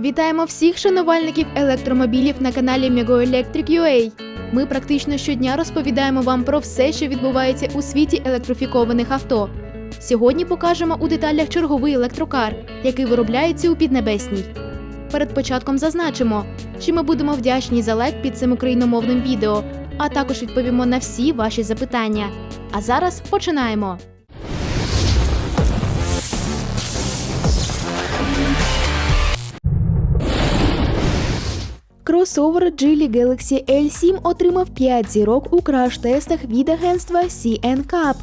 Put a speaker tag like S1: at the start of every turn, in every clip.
S1: Вітаємо всіх шанувальників електромобілів на каналі Mego Electric UA. Ми практично щодня розповідаємо вам про все, що відбувається у світі електрифікованих авто. Сьогодні покажемо у деталях черговий електрокар, який виробляється у Піднебесній. Перед початком зазначимо, що ми будемо вдячні за лайк під цим україномовним відео, а також відповімо на всі ваші запитання. А зараз починаємо. Кросовер Geely Galaxy L7 отримав 5 зірок у краш-тестах від агентства CN Cup.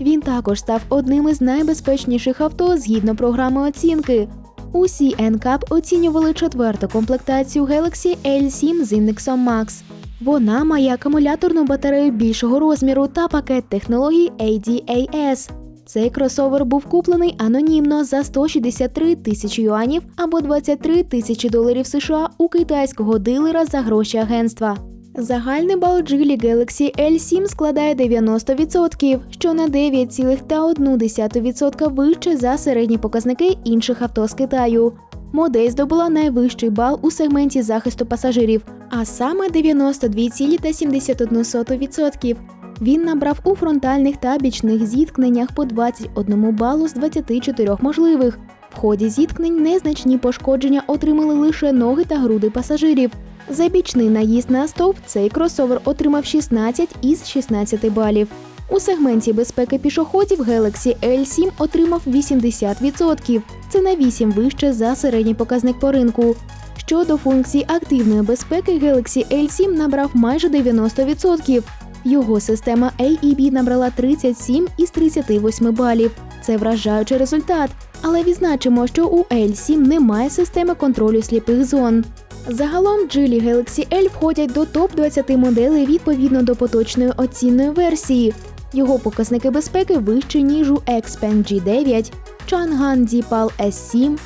S1: Він також став одним із найбезпечніших авто згідно програми оцінки. У CN Cup оцінювали четверту комплектацію Galaxy L7 з індексом Max. Вона має акумуляторну батарею більшого розміру та пакет технологій ADAS. Цей кросовер був куплений анонімно за 163 тисячі юанів або 23 тисячі доларів США у китайського дилера за гроші агентства. Загальний бал Geely Galaxy L7 складає 90%, що на 9,1% вище за середні показники інших авто з Китаю. Модель здобула найвищий бал у сегменті захисту пасажирів, а саме 92,71%. Він набрав у фронтальних та бічних зіткненнях по 21 балу з 24 можливих. В ході зіткнень незначні пошкодження отримали лише ноги та груди пасажирів. За бічний наїзд на стовп цей кросовер отримав 16 із 16 балів. У сегменті безпеки пішоходів Galaxy L7 отримав 80%. Це на 8 вище за середній показник по ринку. Щодо функцій активної безпеки, Galaxy L7 набрав майже 90%. Його система AEB набрала 37 із 38 балів. Це вражаючий результат. Але відзначимо, що у L7 немає системи контролю сліпих зон. Загалом Geely Galaxy L входять до топ-20 моделей відповідно до поточної оцінної версії. Його показники безпеки вищі, ніж у Xpeng G9, Chang'an Deepal S7,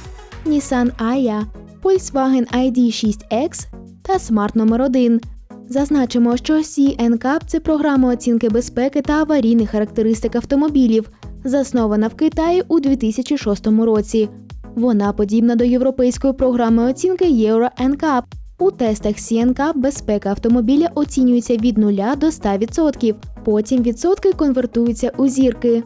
S1: Nissan Aya, Volkswagen ID6X та Smart номер 1 Зазначимо, що CN Cup – це програма оцінки безпеки та аварійних характеристик автомобілів, заснована в Китаї у 2006 році. Вона подібна до європейської програми оцінки Euro NCAP. У тестах CN Cup безпека автомобіля оцінюється від 0 до 100%, потім відсотки конвертуються у зірки.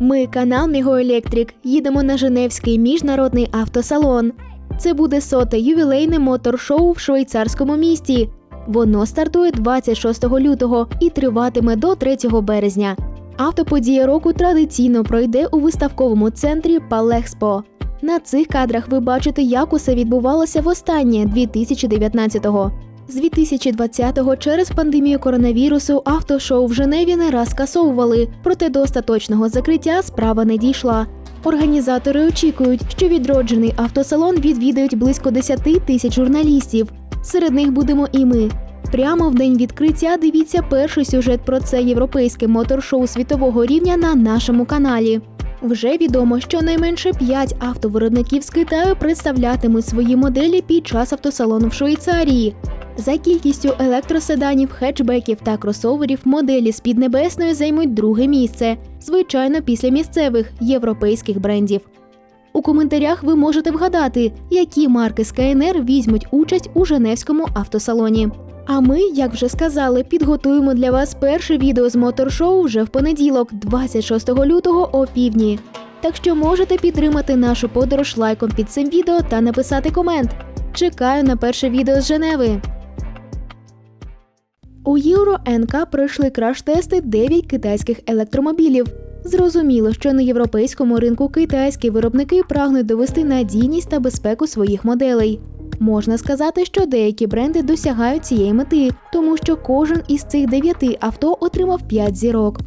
S1: Ми, канал Мігоелектрик, їдемо на Женевський міжнародний автосалон. Це буде соте ювілейне мотор-шоу в швейцарському місті. Воно стартує 26 лютого і триватиме до 3 березня. Автоподія року традиційно пройде у виставковому центрі Палехспо. На цих кадрах ви бачите, як усе відбувалося востаннє 2019-го. З 2020-го через пандемію коронавірусу автошоу в Женеві не раз скасовували, проте до остаточного закриття справа не дійшла. Організатори очікують, що відроджений автосалон відвідають близько 10 тисяч журналістів. Серед них будемо і ми. Прямо в день відкриття дивіться перший сюжет про це європейське мотор-шоу світового рівня на нашому каналі. Вже відомо, що найменше 5 автовиробників з Китаю представлятимуть свої моделі під час автосалону в Швейцарії. За кількістю електроседанів, хетчбеків та кросоверів моделі з Піднебесної займуть друге місце, звичайно, після місцевих європейських брендів. У коментарях ви можете вгадати, які марки з КНР візьмуть участь у Женевському автосалоні. А ми, як вже сказали, підготуємо для вас перше відео з моторшоу вже в понеділок, 26 лютого о півдні. Так що можете підтримати нашу подорож лайком під цим відео та написати комент. Чекаю на перше відео з Женеви. У Євро НК пройшли краш-тести 9 китайських електромобілів. Зрозуміло, що на європейському ринку китайські виробники прагнуть довести надійність та безпеку своїх моделей. Можна сказати, що деякі бренди досягають цієї мети, тому що кожен із цих дев'яти авто отримав 5 зірок.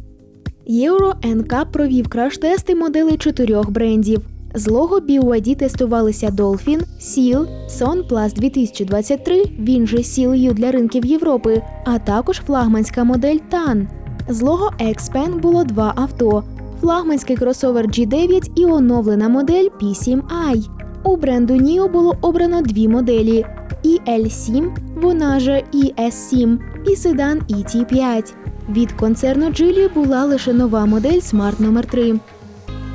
S1: Євро НК провів краш-тести моделей чотирьох брендів. З лого BYD тестувалися Dolphin, Seal, Son Plus 2023, він же Seal U для ринків Європи, а також флагманська модель TAN. З лого Xpen було два авто: флагманський кросовер G9 і оновлена модель P7i. У бренду NIO було обрано дві моделі: EL7, вона же ES7 і седан ET5. Від концерну Geely була лише нова модель Smart номер 3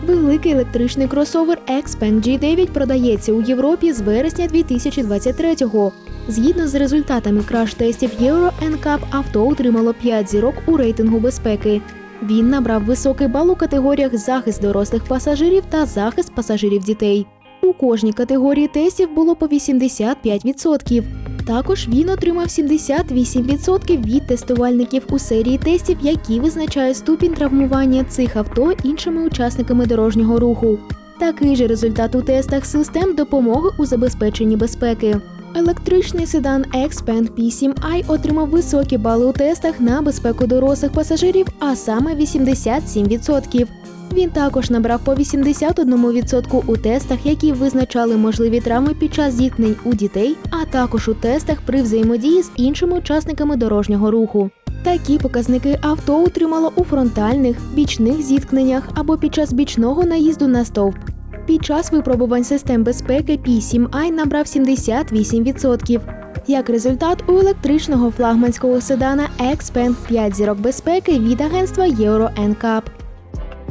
S1: Великий електричний кросовер Xpeng G9 продається у Європі з вересня 2023-го. Згідно з результатами краш-тестів Euro NCAP, авто отримало 5 зірок у рейтингу безпеки. Він набрав високий бал у категоріях захист дорослих пасажирів та захист пасажирів дітей. У кожній категорії тестів було по 85%. Також він отримав 78% від тестувальників у серії тестів, які визначають ступінь травмування цих авто іншими учасниками дорожнього руху. Такий же результат у тестах систем допомоги у забезпеченні безпеки. Електричний седан Xpeng P7i отримав високі бали у тестах на безпеку дорослих пасажирів, а саме 87%. Він також набрав по 81% у тестах, які визначали можливі травми під час зіткнень у дітей, а також у тестах при взаємодії з іншими учасниками дорожнього руху. Такі показники авто утримало у фронтальних, бічних зіткненнях або під час бічного наїзду на стовп. Під час випробувань систем безпеки P7i набрав 78%. Як результат, у електричного флагманського седана Xpeng 5 зірок безпеки від агентства Euro NCAP.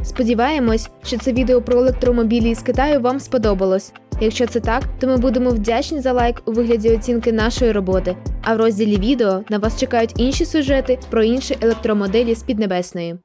S1: Сподіваємось, що це відео про електромобілі з Китаю вам сподобалось. Якщо це так, то ми будемо вдячні за лайк у вигляді оцінки нашої роботи. А в розділі відео на вас чекають інші сюжети про інші електромоделі з Піднебесної.